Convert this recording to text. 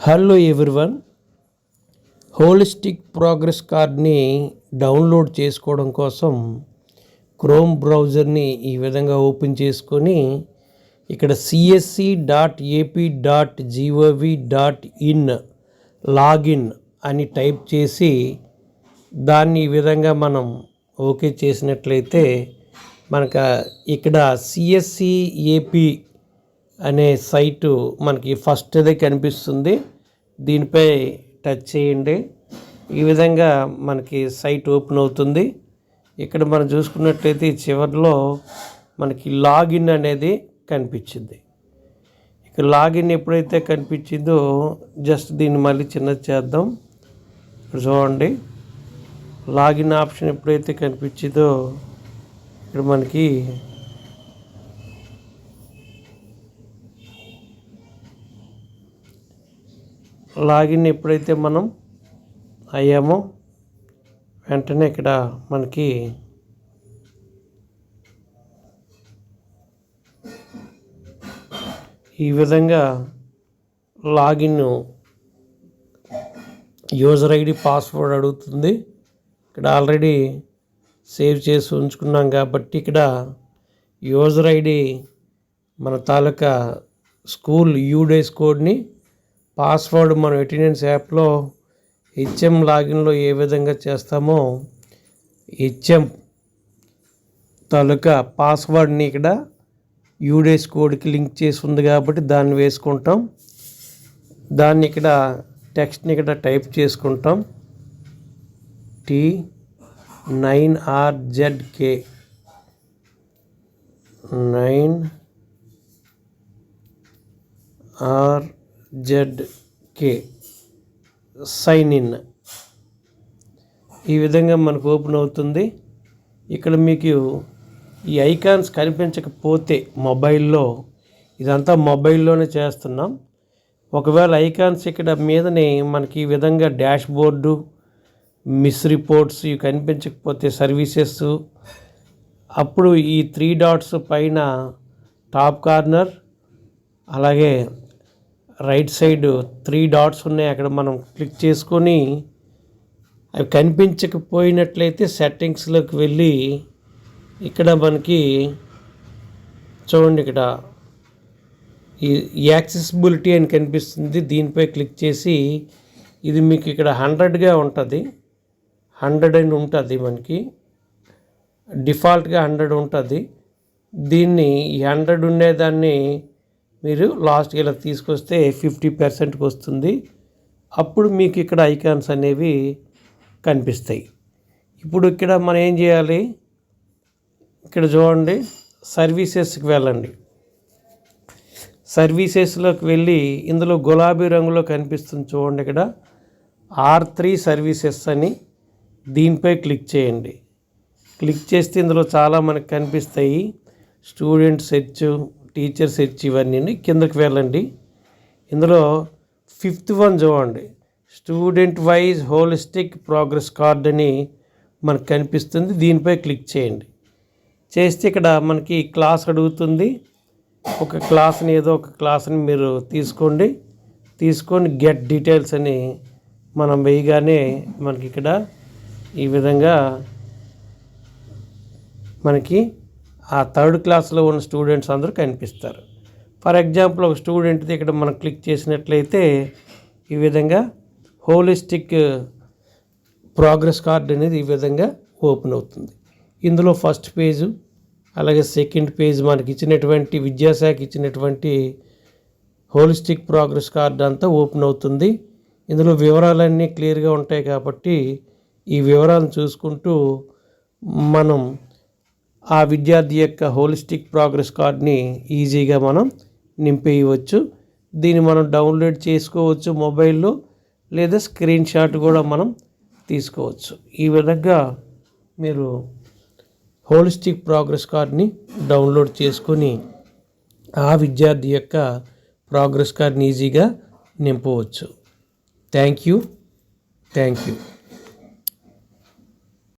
Hello everyone. Holistic progress కార్డ్ని download చేసుకోవడం కోసం క్రోమ్ బ్రౌజర్ని ఈ విధంగా ఓపెన్ చేసుకొని ఇక్కడ CSC dot AP dot GOV dot in login అని టైప్ చేసి దాన్ని ఈ విధంగా మనం ఓకే చేసినట్లయితే మనకు ఇక్కడ సిఎస్సి ఏపీ అనే సైటు మనకి ఫస్ట్దే కనిపిస్తుంది. దీనిపై టచ్ చేయండి. ఈ విధంగా మనకి సైట్ ఓపెన్ అవుతుంది. ఇక్కడ మనం చూసుకున్నట్లయితే చివరిలో మనకి లాగిన్ అనేది కనిపించింది. ఇక లాగిన్ ఎప్పుడైతే కనిపించిందో జస్ట్ దీన్ని మళ్ళీ చిన్నది చేద్దాం. ఇక్కడ చూడండి. లాగిన్ ఆప్షన్ ఎప్పుడైతే కనిపించిందో ఇక్కడ మనకి లాగిన్ ఎప్పుడైతే మనం అయ్యామో వెంటనే ఇక్కడ మనకి ఈ విధంగా లాగిన్ యూజర్ ఐడి పాస్వర్డ్ అడుగుతుంది. ఇక్కడ ఆల్రెడీ సేవ్ చేసి ఉంచుకున్నాం కాబట్టి ఇక్కడ యూజర్ ఐడి మన తాలూకా స్కూల్ యూ డేస్ కోడ్ని పాస్వర్డ్ మనం అటెండెన్స్ యాప్లో హెచ్ఎం లాగిన్లో ఏ విధంగా చేస్తామో హెచ్ఎం తాలూకా పాస్వర్డ్ని ఇక్కడ యూడేస్ కోడ్కి లింక్ చేసి ఉంది కాబట్టి దాన్ని వేసుకుంటాం. దాన్ని ఇక్కడ టెక్స్ట్ని ఇక్కడ టైప్ చేసుకుంటాం. T nine RZK nine R ZK sign in ఈ విధంగా మనకు ఓపెన్ అవుతుంది. ఇక్కడ మీకు ఈ ఐకాన్స్ కనిపించకపోతే మొబైల్లో ఇదంతా మొబైల్లోనే చేస్తున్నాం. ఒకవేళ ఐకాన్స్ ఇక్కడ మీదనే మనకి ఈ విధంగా డాష్ బోర్డు మిస్ రిపోర్ట్స్ ఇవి కనిపించకపోతే సర్వీసెస్ అప్పుడు ఈ త్రీ డాట్స్ పైన టాప్ కార్నర్ అలాగే రైట్ సైడ్ త్రీ డాట్స్ ఉన్నాయి. అక్కడ మనం క్లిక్ చేసుకొని అవి కనిపించకపోయినట్లయితే సెట్టింగ్స్లోకి వెళ్ళి ఇక్కడ మనకి చూడండి ఇక్కడ ఈ యాక్సెసిబిలిటీ అని కనిపిస్తుంది. దీనిపై క్లిక్ చేసి ఇది మీకు ఇక్కడ హండ్రెడ్గా ఉంటుంది. హండ్రెడ్ అని ఉంటుంది మనకి. డిఫాల్ట్గా హండ్రెడ్ ఉంటుంది. దీన్ని ఈ హండ్రెడ్ ఉండేదాన్ని మీరు లాస్ట్ ఇలా తీసుకొస్తే ఫిఫ్టీ పర్సెంట్కి వస్తుంది. అప్పుడు మీకు ఇక్కడ ఐకాన్స్ అనేవి కనిపిస్తాయి. ఇప్పుడు ఇక్కడ మనం ఏం చేయాలి? ఇక్కడ చూడండి సర్వీసెస్కి వెళ్ళండి. సర్వీసెస్లోకి వెళ్ళి ఇందులో గులాబీ రంగులో కనిపిస్తుంది చూడండి ఇక్కడ. ఆర్ త్రీ సర్వీసెస్ అని దీనిపై క్లిక్ చేయండి. క్లిక్ చేస్తే ఇందులో చాలా మనకు కనిపిస్తాయి. స్టూడెంట్ సెర్చ్ టీచర్స్ ఇచ్చి ఇవన్నీ కిందకి వెళ్ళండి. ఇందులో ఫిఫ్త్ వన్ చూడండి. Student wise holistic progress card అని మనకు కనిపిస్తుంది. దీనిపై క్లిక్ చేయండి. చేస్తే ఇక్కడ మనకి క్లాస్ అడుగుతుంది. ఒక క్లాస్ని ఏదో ఒక క్లాస్ని మీరు తీసుకోండి. తీసుకొని గెట్ డీటెయిల్స్ అని మనం వేయగానే మనకి ఇక్కడ ఈ విధంగా మనకి ఆ థర్డ్ క్లాస్లో ఉన్న స్టూడెంట్స్ అందరూ కనిపిస్తారు. ఫర్ ఎగ్జాంపుల్ ఒక స్టూడెంట్ది ఇక్కడ మనం క్లిక్ చేసినట్లయితే ఈ విధంగా హోలిస్టిక్ ప్రోగ్రెస్ కార్డ్ అనేది ఈ విధంగా ఓపెన్ అవుతుంది. ఇందులో ఫస్ట్ పేజు అలాగే సెకండ్ పేజ్ మనకి ఇచ్చినటువంటి విద్యాశాఖ ఇచ్చినటువంటి హోలిస్టిక్ ప్రోగ్రెస్ కార్డ్ అంతా ఓపెన్ అవుతుంది. ఇందులో వివరాలన్నీ క్లియర్గా ఉంటాయి కాబట్టి ఈ వివరాలను చూసుకుంటూ మనం ఆ విద్యార్థి యొక్క హోలిస్టిక్ ప్రోగ్రెస్ కార్డ్ని ఈజీగా మనం నింపేయవచ్చు. దీన్ని మనం డౌన్లోడ్ చేసుకోవచ్చు మొబైల్లో లేదా స్క్రీన్ షాట్ కూడా మనం తీసుకోవచ్చు. ఈ విధంగా మీరు హోలిస్టిక్ ప్రోగ్రెస్ కార్డ్ని డౌన్లోడ్ చేసుకొని ఆ విద్యార్థి యొక్క ప్రోగ్రెస్ కార్డ్ని ఈజీగా నింపవచ్చు. Thank you. Thank you.